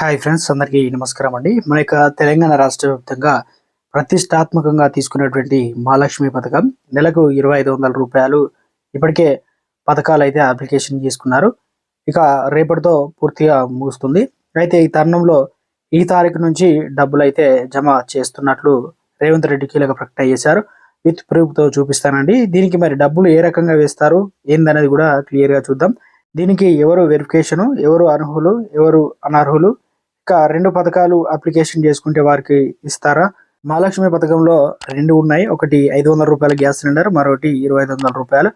Hi friends అందరికీ నమస్కారం అండి. మన యొక్క తెలంగాణ రాష్ట్ర వ్యాప్తంగా ప్రతిష్టాత్మకంగా తీసుకున్నటువంటి మహాలక్ష్మి పథకం నెలకు ఇరవై ఐదు వందల రూపాయలు ఇప్పటికే పథకాలు అయితే అప్లికేషన్ చేసుకున్నారు. ఇక రేపటితో పూర్తిగా ముగుస్తుంది. అయితే ఈ తరుణంలో ఈ తారీఖు నుంచి డబ్బులు అయితే జమ చేస్తున్నట్లు రేవంత్ రెడ్డి కీలక ప్రకటన చేశారు. విత్ ప్రూఫ్తో చూపిస్తానండి. దీనికి మరి డబ్బులు ఏ రకంగా వేస్తారు ఏందనేది కూడా క్లియర్గా చూద్దాం. దీనికి ఎవరు వెరిఫికేషను ఎవరు అర్హులు ఎవరు అనర్హులు ఇక రెండు పథకాలు అప్లికేషన్ చేసుకుంటే వారికి ఇస్తారా? మహాలక్ష్మి పథకంలో రెండు ఉన్నాయి. ఒకటి ఐదు వందల రూపాయల గ్యాస్ సిలిండర్ మరొకటి ఇరవై ఐదు వందల రూపాయలు.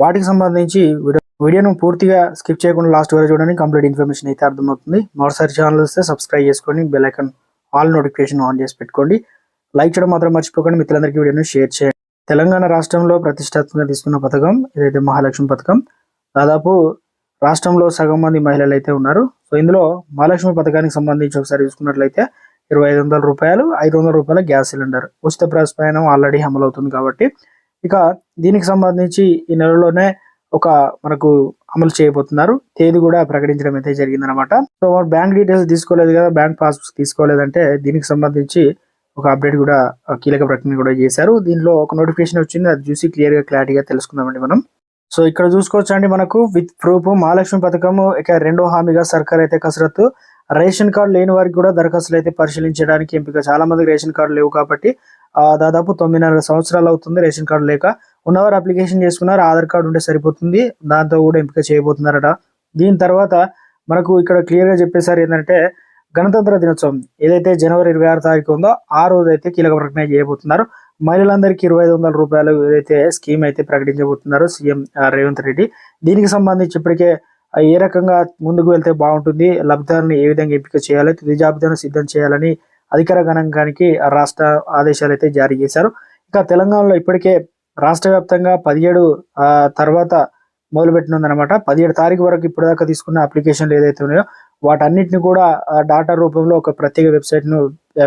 వాటికి సంబంధించి వీడియో వీడియోను పూర్తిగా స్కిప్ చేయకుండా లాస్ట్ వరకు చూడండి. కంప్లీట్ ఇన్ఫర్మేషన్ అయితే అర్థమవుతుంది. మరోసారి ఛానల్ వస్తే సబ్స్క్రైబ్ చేసుకోండి bell icon all notification on చేసి పెట్టుకోండి. లైక్ చేయడం మాత్రం మర్చిపోకండి. మిత్రులందరికీ వీడియోను షేర్ చేయండి. తెలంగాణ రాష్ట్రంలో ప్రతిష్టాత్మకంగా తీసుకున్న పథకం ఇదైతే మహాలక్ష్మి పథకం. దాదాపు రాష్ట్రంలో సగం మంది మహిళలు అయితే ఉన్నారు. సో ఇందులో మహాలక్ష్మి పథకానికి సంబంధించి ఒకసారి చూసుకున్నట్లయితే ఇరవై ఐదు వందల రూపాయలు ఐదు వందల రూపాయల గ్యాస్ సిలిండర్. ఉచిత ప్రయాణం ఆల్రెడీ అమలు అవుతుంది కాబట్టి. ఇక దీనికి సంబంధించి ఈ నెలలోనే ఒక మనకు అమలు చేయబోతున్నారు. తేదీ కూడా ప్రకటించడం అయితే జరిగిందనమాట సో బ్యాంక్ డీటెయిల్స్ తీసుకోలేదు కదా బ్యాంక్ పాస్బుక్ తీసుకోలేదంటే దీనికి సంబంధించి ఒక అప్డేట్ కూడా కీలక ప్రకటన కూడా చేశారు. దీనిలో ఒక నోటిఫికేషన్ వచ్చింది అది చూసి క్లియర్గా క్లారిటీగా తెలుసుకుందామండి మనం. సో ఇక్కడ చూసుకోవచ్చు అండి మనకు విత్ ప్రూఫ్ మహాలక్ష్మి పథకము ఇక రెండో హామీగా సర్కార్ అయితే కసరత్తు. రేషన్ కార్డు లేని వారికి కూడా దరఖాస్తులు అయితే పరిశీలించడానికి ఎంపిక. చాలా మందికి రేషన్ కార్డు లేవు కాబట్టి దాదాపు తొమ్మిదిన్నర సంవత్సరాలు అవుతుంది రేషన్ కార్డు లేక. ఉన్నవారు అప్లికేషన్ చేసుకున్నారు ఆధార్ కార్డు ఉంటే సరిపోతుంది దాంతో కూడా ఎంపిక చేయబోతున్నారట. దీని తర్వాత మనకు ఇక్కడ క్లియర్గా చెప్పేసారు ఏంటంటే గణతంత్ర దినోత్సవం ఏదైతే జనవరి ఇరవై ఆరు తారీఖు ఉందో ఆ రోజు అయితే కీలక ప్రకటన చేయబోతున్నారు. మహిళలందరికీ ఇరవై ఐదు వందల రూపాయలు ఏదైతే స్కీమ్ అయితే ప్రకటించబోతున్నారో సీఎం రేవంత్ రెడ్డి. దీనికి సంబంధించి ఇప్పటికే ఏ రకంగా ముందుకు వెళ్తే బాగుంటుంది లబ్ధిదారుని ఏ విధంగా ఎంపిక చేయాలి తుది జాబితాను సిద్ధం చేయాలని అధికార గణాంకానికి రాష్ట్ర ఆదేశాలు అయితే జారీ చేశారు. ఇక తెలంగాణలో ఇప్పటికే రాష్ట్ర వ్యాప్తంగా పదిహేడు తర్వాత మొదలుపెట్టినందనమాట పదిహేడు తారీఖు వరకు ఇప్పటిదాకా తీసుకున్న అప్లికేషన్లు ఏదైతే ఉన్నాయో వాటన్నిటిని కూడా డాటా రూపంలో ఒక ప్రత్యేక వెబ్సైట్ను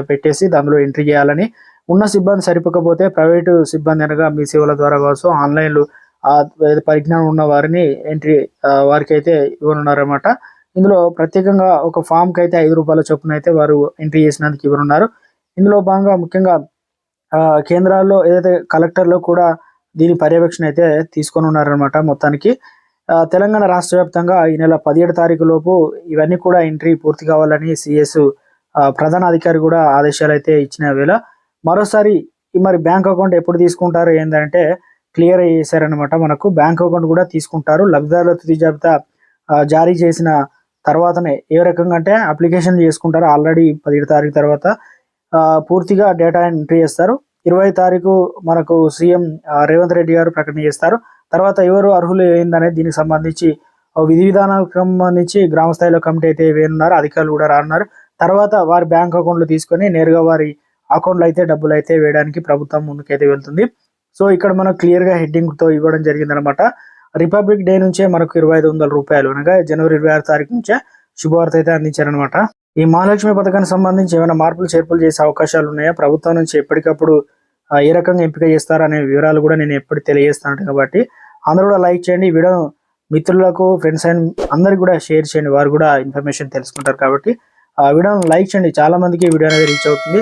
పెట్టేసి దానిలో ఎంట్రీ చేయాలని ఉన్న సిబ్బంది సరిపోకపోతే ప్రైవేటు సిబ్బంది అనగా మీ సేవల ద్వారా కావచ్చు ఆన్లైన్లో పరిజ్ఞానం ఉన్న వారిని ఎంట్రీ వారికి అయితే ఇవ్వనున్నారన్నమాట. ఇందులో ప్రత్యేకంగా ఒక ఫామ్కి అయితే ఐదు రూపాయల చొప్పున అయితే వారు ఎంట్రీ చేసినందుకు ఇవ్వనున్నారు. ఇందులో భాగంగా ముఖ్యంగా కేంద్రాల్లో ఏదైతే కలెక్టర్లో కూడా దీని పర్యవేక్షణ అయితే తీసుకొని ఉన్నారనమాట మొత్తానికి తెలంగాణ రాష్ట్ర వ్యాప్తంగా ఈ నెల పదిహేడు తారీఖు లోపు ఇవన్నీ కూడా ఎంట్రీ పూర్తి కావాలని సిఎస్ ప్రధాన అధికారి కూడా ఆదేశాలు అయితే ఇచ్చిన వేళ మరోసారి మరి బ్యాంక్ అకౌంట్ ఎప్పుడు తీసుకుంటారు ఏంటంటే క్లియర్ చేశారనమాట మనకు బ్యాంక్ అకౌంట్ కూడా తీసుకుంటారు. లబ్ధిదారుల తుది జాబితా జారీ చేసిన తర్వాతనే ఏ రకంగా అంటే అప్లికేషన్ చేసుకుంటారు. ఆల్రెడీ పదిహేడు తారీఖు తర్వాత పూర్తిగా డేటా ఎంట్రీ చేస్తారు. ఇరవై తారీఖు మనకు సీఎం రేవంత్ రెడ్డి గారు ప్రకటన చేస్తారు. తర్వాత ఎవరు అర్హులు ఏందనేది దీనికి సంబంధించి విధి విధానాలకు సంబంధించి గ్రామ స్థాయిలో కమిటీ అయితే వేయనున్నారు అధికారులు కూడా రానున్నారు. తర్వాత వారి బ్యాంక్ అకౌంట్లు తీసుకొని నేరుగా వారి అకౌంట్లో అయితే డబ్బులు అయితే వేయడానికి ప్రభుత్వం ముందుకైతే వెళ్తుంది. సో ఇక్కడ మనం క్లియర్గా హెడ్డింగ్తో ఇవ్వడం జరిగిందనమాట రిపబ్లిక్ డే నుంచే మనకు ఇరవై ఐదు వందల రూపాయలు అనగా జనవరి ఇరవై ఆరు తారీఖు నుంచే శుభవార్త అయితే అందించారనమాట ఈ మహాలక్ష్మి పథకానికి సంబంధించి ఏమైనా మార్పులు చేర్పులు చేసే అవకాశాలు ఉన్నాయా? ప్రభుత్వం నుంచి ఎప్పటికప్పుడు ఏ రకంగా ఎంపిక చేస్తారనే వివరాలు కూడా నేను ఎప్పుడు తెలియజేస్తాను కాబట్టి అందరూ కూడా లైక్ చేయండి. వీడియో మిత్రులకు ఫ్రెండ్స్ అండ్ అందరికి కూడా షేర్ చేయండి. వారు కూడా ఇన్ఫర్మేషన్ తెలుసుకుంటారు కాబట్టి ఆ వీడియోను లైక్ చేయండి. చాలా మందికి వీడియో అనేది రీచ్ అవుతుంది.